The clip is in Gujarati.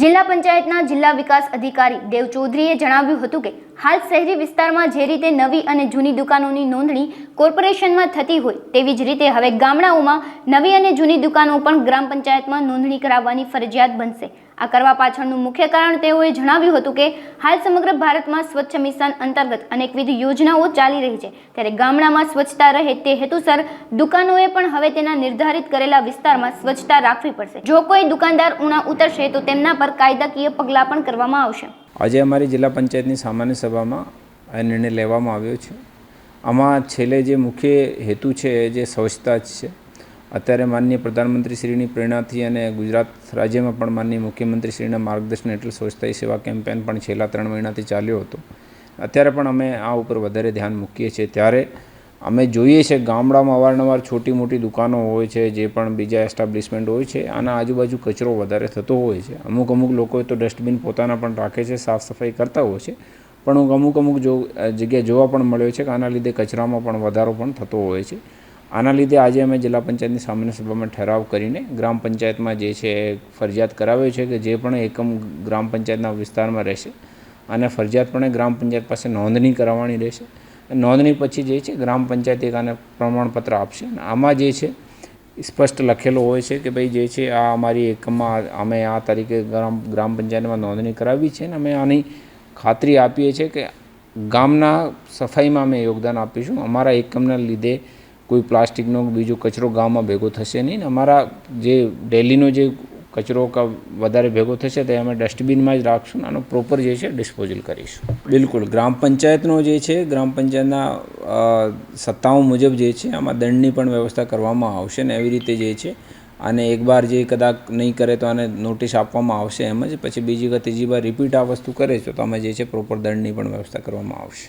જિલ્લા પંચાયતના જિલ્લા વિકાસ અધિકારી દેવ ચૌધરીએ જણાવ્યું હતું કે હાલ શહેરી વિસ્તારમાં જે રીતે નવી અને જૂની દુકાનોની નોંધણી કોર્પોરેશનમાં થતી હોય તેવી જ રીતે હવે ગામડાઓમાં નવી અને જૂની દુકાનો પણ ગ્રામ પંચાયતમાં નોંધણી કરાવવાની ફરજિયાત બનશે. આ કરવા પાછળનું મુખ્ય કારણ તેઓએ જણાવ્યું હતું કે હાલ સમગ્ર ભારતમાં સ્વચ્છ મિશન અંતર્ગત અનેકવિધ યોજનાઓ ચાલી રહી છે. ત્યારે ગામડામાં સ્વચ્છતા રહે તે હેતુસર દુકાનોએ પણ હવે તેના નિર્ધારિત કરેલા વિસ્તારમાં સ્વચ્છતા રાખવી પડશે. જો કોઈ દુકાનદાર ઉણા ઉતરશે તો તેમના પર કાયદાકીય પગલાં પણ કરવામાં આવશે. આજે અમારી જિલ્લા પંચાયતની સામાન્ય સભામાં આ નિર્ણય લેવામાં આવ્યો છે. આમાં છેલ્લે જે મુખ્ય હેતુ છે જે સ્વચ્છતા જ છે. અત્યારે માનનીય પ્રધાનમંત્રીશ્રીની પ્રેરણાથી અને ગુજરાત રાજ્યમાં પણ માનનીય મુખ્યમંત્રીશ્રીના માર્ગદર્શન હેઠળ સ્વચ્છતા સેવા કેમ્પેન પણ છેલ્લા ત્રણ મહિનાથી ચાલ્યો હતો. અત્યારે પણ અમે આ ઉપર વધારે ધ્યાન મૂકીએ છીએ. ત્યારે અમે જોઈએ છે, ગામડામાં અવારનવાર છોટી મોટી દુકાનો હોય છે, જે પણ બીજા એસ્ટાબ્લિશમેન્ટ હોય છે, આના આજુબાજુ કચરો વધારે થતો હોય છે. અમુક અમુક લોકો તો ડસ્ટબિન પોતાના પણ રાખે છે, સાફ સફાઈ કરતા હોય છે. પણ હું અમુક અમુક જો જગ્યાએ જોવા પણ મળ્યો છે કે આના લીધે કચરામાં પણ વધારો પણ થતો હોય છે. આના લીધે આજે અમે જિલ્લા પંચાયતની સામાન્ય સભામાં ઠરાવ કરીને ગ્રામ પંચાયતમાં જે છે, ફરજિયાત કરાવ્યો છે કે જે પણ એકમ ગ્રામ પંચાયતના વિસ્તારમાં રહેશે. અને ફરજિયાતપણે ગ્રામ પંચાયત પાસે નોંધણી કરાવવાની રહેશે. નોંધણી પછી જે છે ગ્રામ પંચાયત એક આને પ્રમાણપત્ર આપશે અને આમાં જે છે સ્પષ્ટ લખેલો હોય છે કે ભાઈ જે છે આ અમારી એકમમાં અમે આ તારીખે ગ્રામ ગ્રામ પંચાયતમાં નોંધણી કરાવી છે અને અમે આની ખાતરી આપીએ છીએ કે ગામના સફાઈમાં અમે યોગદાન આપીશું. અમારા એકમના લીધે કોઈ પ્લાસ્ટિકનો બીજો કચરો ગામમાં ભેગો થશે નહીં. અમારા જે ડેલીનો જે કચરો કા વધારે ભેગો થશે તે અમે ડસ્ટબિનમાં જ રાખશું આનો પ્રોપર જે છે ડિસ્પોઝલ કરીશું. બિલકુલ. ગ્રામ પંચાયતનો જે છે, ગ્રામ પંચાયતના સત્તાઓ મુજબ જે છે, આમાં દંડની પણ વ્યવસ્થા કરવામાં આવશે ને એવી રીતે જે છે, અને એકવાર જે કદાચ નહીં કરે તો આને નોટિસ આપવામાં આવશે એમ જ. પછી બીજી વખત ત્રીજી વાર રિપીટ આ વસ્તુ કરે તો તમે જે છે પ્રોપર દંડની પણ વ્યવસ્થા કરવામાં આવશે.